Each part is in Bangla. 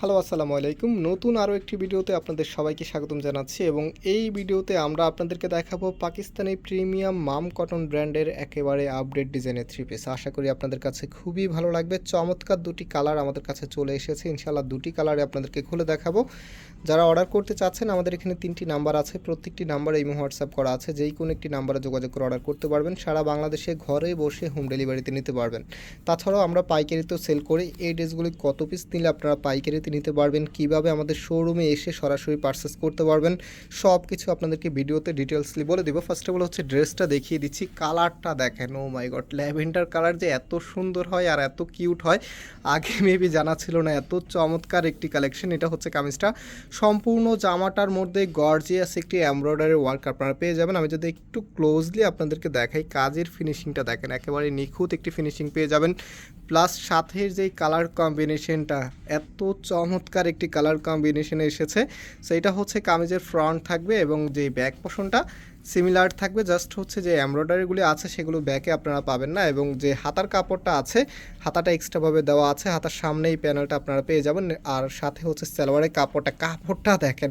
হ্যালো, আসসালামু আলাইকুম। নতুন আরও একটি ভিডিওতে আপনাদের সবাইকে স্বাগতম জানাচ্ছি এবং এই ভিডিওতে আমরা আপনাদেরকে দেখাবো পাকিস্তানি প্রিমিয়াম মাম কটন ব্র্যান্ডের একেবারে আপডেট ডিজাইনের থ্রি পিস আশা করি আপনাদের কাছে খুবই ভালো লাগবে। চমৎকার দুটি কালার আমাদের কাছে চলে এসেছে। ইনশাল্লাহ দুটি কালারে আপনাদেরকে খুলে দেখাবো। যারা অর্ডার করতে চাচ্ছেন, আমাদের এখানে তিনটি নাম্বার আছে। প্রত্যেকটি নাম্বারে ইমো হোয়াটসঅ্যাপ করা আছে। যেই কোনো একটি নাম্বারে যোগাযোগ করে অর্ডার করতে পারবেন। সারা বাংলাদেশে ঘরে বসে হোম ডেলিভারিতে নিতে পারবেন। তাছাড়াও আমরা পাইকারিতেও সেল করি। এই ড্রেসগুলি কত পিস নিলে আপনারা পাইকারিতে নিতে পারবেন, কীভাবে আমাদের শোরুমে এসে সরাসরি পারচেস করতে পারবেন সব কিছু আপনাদেরকে ভিডিওতে ডিটেলসলি বলে দেবো। ফার্স্ট অফ অল হচ্ছে ড্রেসটা দেখিয়ে দিচ্ছি কালারটা দেখেন oh my God lavender colour যে এত সুন্দর হয় আর এত কিউট হয়, আগে মেবি জানা ছিল না, এত চমৎকার একটি কালেকশন এটা হচ্ছে কামিজটা। সম্পূর্ণ জামাটার মধ্যে গর্জিয়াস একটি এমব্রয়ডারি ওয়ার্ক আপনারা পেয়ে যাবেন। আমি যদি একটু ক্লোজলি আপনাদেরকে দেখাই, কাজের ফিনিশিংটা দেখেন, একেবারে নিখুঁত একটি ফিনিশিং পেয়ে যাবেন। প্লাস সাথের যেই কালার কম্বিনেশনটা এত চমৎকার একটি কালার কম্বিনেশনে এসেছে। সেইটা হচ্ছে কামিজের ফ্রন্ট থাকবে এবং যে ব্যাক পোষণটা সিমিলার থাকবে জাস্ট হচ্ছে যে এমব্রয়ডারিগুলি আছে, সেগুলো ব্যাকে আপনারা পাবেন না এবং যে হাতার কাপড়টা আছে, হাতাটা এক্সট্রাভাবে দেওয়া আছে, হাতার সামনেই প্যানেলটা আপনারা পেয়ে যাবেন। আর সাথে হচ্ছে সালোয়ারের কাপড়টা কাপড়টা দেখেন,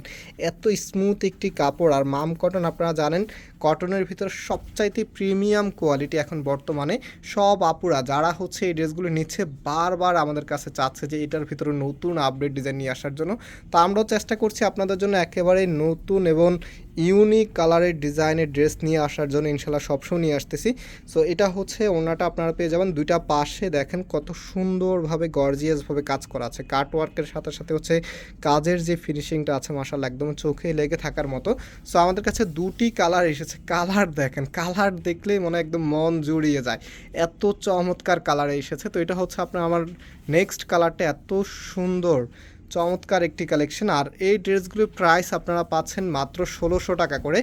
এত স্মুথ একটি কাপড়। আর মাম কটন আপনারা জানেন কটনের ভিতর সবচাইতে প্রিমিয়াম কোয়ালিটি এখন বর্তমানে সব আপুরা, যারা হচ্ছে এই ড্রেসগুলো নিচ্ছে, বারবার আমাদের কাছে চাচ্ছে যে এটার ভিতরে নতুন আপডেট ডিজাইন নিয়ে আসার জন্য। তা আমরাও চেষ্টা করছি আপনাদের জন্য একেবারে নতুন এবং ইউনিক কালারের ডিজাইনের ড্রেস নিয়ে আসার জন্য ইনশাল্লাহ সবসময় নিয়ে আসতেছি। সো এটা হচ্ছে ওনাটা আপনারা পেয়ে যাবেন দুইটা পাশে। দেখেন কত সুন্দরভাবে গর্জিয়াসভাবে কাজ করা আছে। কাট ওয়ার্কের সাথে সাথে হচ্ছে কাজের যে ফিনিশিংটা আছে মাসাল একদম চোখে লেগে থাকার মতো। সো আমাদের কাছে দুটি কালার এসেছে। কালার দেখেন কালার দেখলেই মনে একদম মন জুড়িয়ে যায়। এত চমৎকার কালার এসেছে। তো এটা হচ্ছে আপনার, আমার নেক্সট কালারটা এত সুন্দর। চমৎকার একটি কালেকশন আর এই ড্রেসগুলির প্রাইস আপনারা পাচ্ছেন মাত্র ষোলোশো টাকা করে।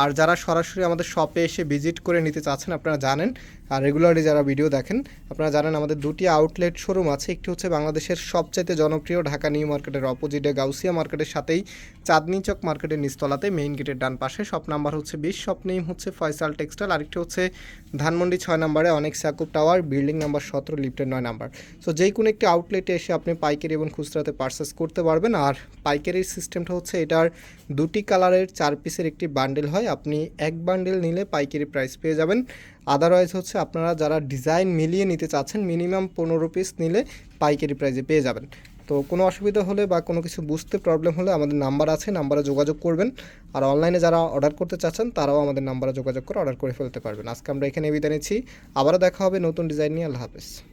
আর যারা সরাসরি আমাদের শপে এসে ভিজিট করে নিতে চাচ্ছেন, আপনারা জানেন, আর রেগুলারলি যারা ভিডিও দেখেন, আপনারা জানেন আমাদের দুটি আউটলেট শোরুম আছে। একটি হচ্ছে বাংলাদেশের সবচাইতে জনপ্রিয় ঢাকা নিউ মার্কেটের অপোজিটে গাউসিয়া মার্কেটের সাথেই চাঁদনি চক মার্কেটের নিচতলাতে মেইন গেটের ডান পাশে। শপ নাম্বার হচ্ছে বিশ শপ নেম হচ্ছে ফয়সাল টেক্সটাইল আরেকটি হচ্ছে ধানমন্ডি ছয় নম্বরে অনেক সাকুব টাওয়ার বিল্ডিং নাম্বার সতেরো লিফটের নয় নাম্বার। সো যেই কোনো একটি আউটলেটে এসে আপনি পাইকারি এবং খুচরাতে পার্সেস করতে পারবেন। আর পাইকারির সিস্টেমটা হচ্ছে এটার দুটি কালারের চার পিসের একটি বান্ডেল হয়। আপনি এক বান্ডেল নিলে পাইকারি প্রাইস পেয়ে যাবেন। আদারওয়াইজ হচ্ছে আপনারা যারা ডিজাইন মিলিয়ে নিতে চাচ্ছেন মিনিমাম পনেরো পিস নিলে পাইকারি প্রাইসে পেয়ে যাবেন। তো কোনো অসুবিধা হলে বা কোনো কিছু বুঝতে প্রবলেম হলে আমাদের নাম্বার আছে নাম্বারে যোগাযোগ করবেন। আর অনলাইনে যারা অর্ডার করতে চাচ্ছেন, তারাও আমাদের নাম্বারে যোগাযোগ করে অর্ডার করে ফেলতে পারবেন। আজকে আমরা এখানে বিদায় নিচ্ছি। আবারও দেখা হবে নতুন ডিজাইন নিয়ে। আল্লাহ হাফেজ।